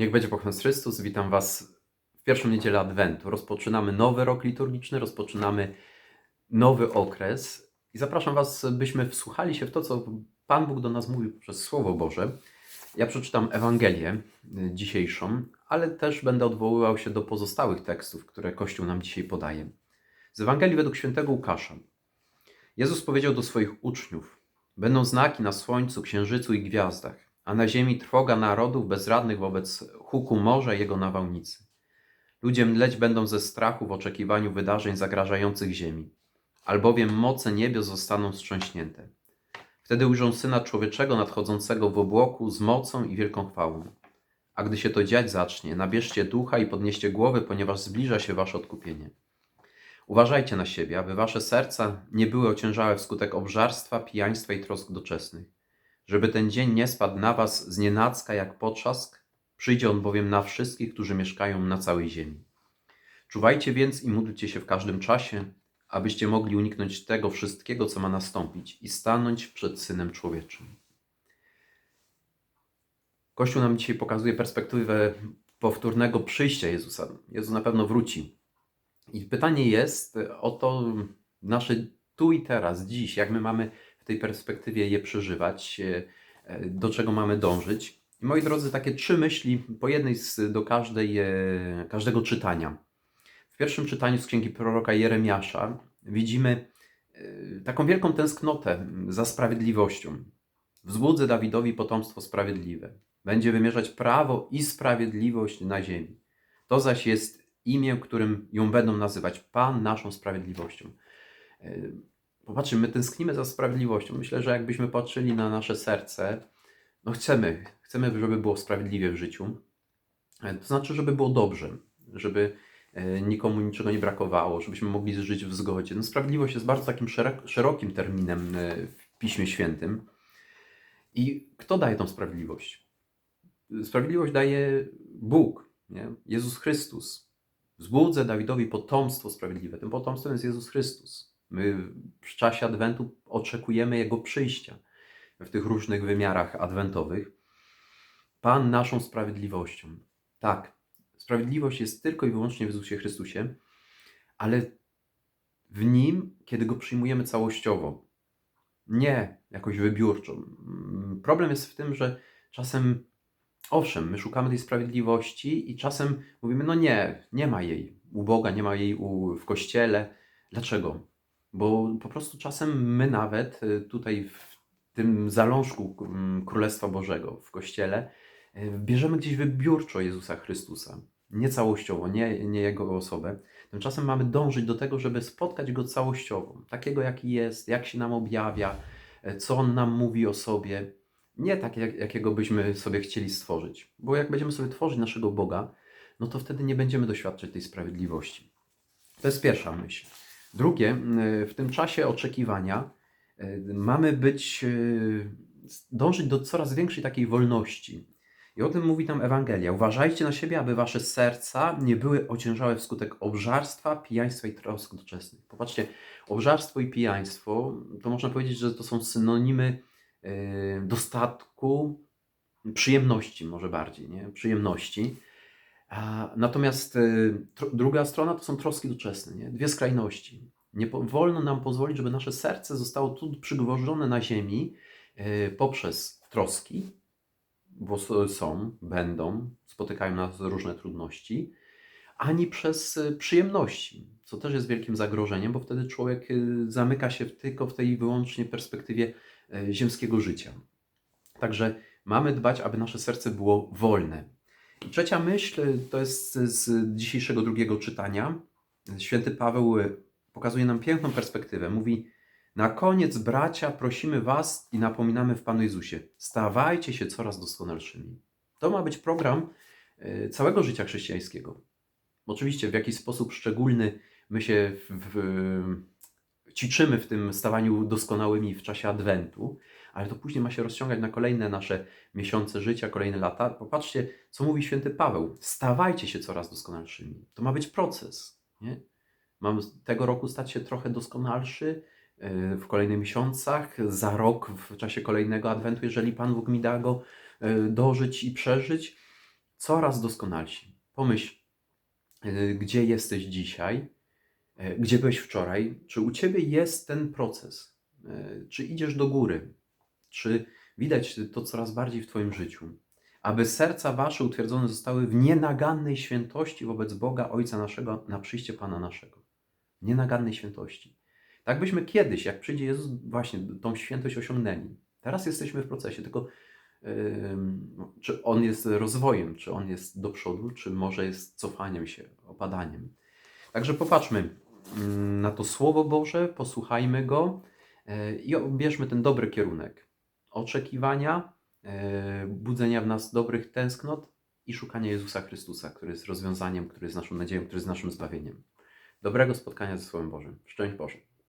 Niech będzie pochwalony Chrystus. Witam Was w pierwszą niedzielę Adwentu. Rozpoczynamy nowy rok liturgiczny, rozpoczynamy nowy okres i zapraszam Was, byśmy wsłuchali się w to, co Pan Bóg do nas mówił przez Słowo Boże. Ja przeczytam Ewangelię y, dzisiejszą, ale też będę odwoływał się do pozostałych tekstów, które Kościół nam dzisiaj podaje. Z Ewangelii według świętego Łukasza. Jezus powiedział do swoich uczniów: Będą znaki na słońcu, księżycu i gwiazdach, a na ziemi trwoga narodów bezradnych wobec huku morza i jego nawałnicy. Ludzie mdleć będą ze strachu w oczekiwaniu wydarzeń zagrażających ziemi, albowiem moce niebios zostaną wstrząśnięte. Wtedy ujrzą Syna Człowieczego nadchodzącego w obłoku z mocą i wielką chwałą. A gdy się to dziać zacznie, nabierzcie ducha i podnieście głowy, ponieważ zbliża się wasze odkupienie. Uważajcie na siebie, aby wasze serca nie były ociężałe wskutek obżarstwa, pijaństwa i trosk doczesnych. Żeby ten dzień nie spadł na was z nienacka jak potrzask, przyjdzie on bowiem na wszystkich, którzy mieszkają na całej ziemi. Czuwajcie więc i módlcie się w każdym czasie, abyście mogli uniknąć tego wszystkiego, co ma nastąpić i stanąć przed Synem Człowieczym. Kościół nam dzisiaj pokazuje perspektywę powtórnego przyjścia Jezusa. Jezus na pewno wróci. I pytanie jest o to nasze tu i teraz, dziś, jak my mamy w tej perspektywie je przeżywać, e, do czego mamy dążyć. I moi drodzy, takie trzy myśli po jednej z, do każdej, e, każdego czytania. W pierwszym czytaniu z księgi proroka Jeremiasza widzimy e, taką wielką tęsknotę za sprawiedliwością. Wzbudzę Dawidowi potomstwo sprawiedliwe. Będzie wymierzać prawo i sprawiedliwość na ziemi. To zaś jest imię, którym ją będą nazywać Pan naszą sprawiedliwością. Popatrzcie, my tęsknimy za sprawiedliwością. Myślę, że jakbyśmy patrzyli na nasze serce, no chcemy, chcemy, żeby było sprawiedliwie w życiu. E, To znaczy, żeby było dobrze, żeby e, nikomu niczego nie brakowało, żebyśmy mogli żyć w zgodzie. No, sprawiedliwość jest bardzo takim szerok- szerokim terminem e, w Piśmie Świętym. I kto daje tą sprawiedliwość? Sprawiedliwość daje Bóg, nie? Jezus Chrystus. Wzbudzę Dawidowi potomstwo sprawiedliwe. Tym potomstwem jest Jezus Chrystus. My w czasie Adwentu oczekujemy Jego przyjścia w tych różnych wymiarach adwentowych. Pan naszą sprawiedliwością. Tak, sprawiedliwość jest tylko i wyłącznie w Jezusie Chrystusie, ale w Nim, kiedy Go przyjmujemy całościowo, nie jakoś wybiórczo. Problem jest w tym, że czasem, owszem, my szukamy tej sprawiedliwości i czasem mówimy, no nie, nie ma jej u Boga, nie ma jej u, w Kościele. Dlaczego? Bo po prostu czasem my nawet y, tutaj w tym zalążku mm, Królestwa Bożego w Kościele y, bierzemy gdzieś wybiórczo Jezusa Chrystusa. Nie całościowo, nie, nie Jego osobę. Tymczasem mamy dążyć do tego, żeby spotkać Go całościowo. Takiego, jaki jest, jak się nam objawia, y, co On nam mówi o sobie. Nie tak, jak, jakiego byśmy sobie chcieli stworzyć. Bo jak będziemy sobie tworzyć naszego Boga, no to wtedy nie będziemy doświadczać tej sprawiedliwości. To jest pierwsza myśl. Drugie, w tym czasie oczekiwania y, mamy być, y, dążyć do coraz większej takiej wolności. I o tym mówi tam Ewangelia. Uważajcie na siebie, aby wasze serca nie były ociężałe wskutek obżarstwa, pijaństwa i trosk doczesnych. Popatrzcie, obżarstwo i pijaństwo, to można powiedzieć, że to są synonimy y, dostatku, przyjemności może bardziej, nie? Przyjemności. Natomiast y, druga strona to są troski doczesne, nie? dwie skrajności. Nie wolno nam pozwolić, żeby nasze serce zostało tu przygwożdżone na ziemi y, poprzez troski, bo są, będą, spotykają nas różne trudności, ani przez y, przyjemności, co też jest wielkim zagrożeniem, bo wtedy człowiek zamyka się tylko w tej wyłącznie perspektywie ziemskiego życia. Także mamy dbać, aby nasze serce było wolne, trzecia myśl to jest z dzisiejszego drugiego czytania. Święty Paweł pokazuje nam piękną perspektywę. Mówi: Na koniec, bracia, prosimy Was i napominamy w Panu Jezusie, stawajcie się coraz doskonalszymi. To ma być program e, całego życia chrześcijańskiego. Oczywiście w jakiś sposób szczególny my się w, w, w tym stawaniu doskonałymi w czasie Adwentu, ale to później ma się rozciągać na kolejne nasze miesiące życia, kolejne lata. Popatrzcie, co mówi święty Paweł. Stawajcie się coraz doskonalszymi. To ma być proces. Nie? Mam tego roku stać się trochę doskonalszy yy, w kolejnych miesiącach, za rok w czasie kolejnego adwentu, jeżeli Pan Bóg mi da go yy, dożyć i przeżyć. coraz doskonalsi. Pomyśl, y, gdzie jesteś dzisiaj, gdzie byłeś wczoraj, czy u ciebie jest ten proces, czy idziesz do góry, czy widać to coraz bardziej w Twoim życiu, aby serca Wasze utwierdzone zostały w nienagannej świętości wobec Boga Ojca naszego na przyjście Pana naszego. Nienagannej świętości. Tak byśmy kiedyś, jak przyjdzie Jezus, właśnie tą świętość osiągnęli. Teraz jesteśmy w procesie, tylko ym, czy on jest rozwojem, czy on jest do przodu, czy może jest cofaniem się, opadaniem. Także popatrzmy mm, na to Słowo Boże, posłuchajmy go e, i bierzmy ten dobry kierunek oczekiwania, e, budzenia w nas dobrych tęsknot i szukania Jezusa Chrystusa, który jest rozwiązaniem, który jest naszą nadzieją, który jest naszym zbawieniem. Dobrego spotkania ze Słowem Bożym. Szczęść Boże.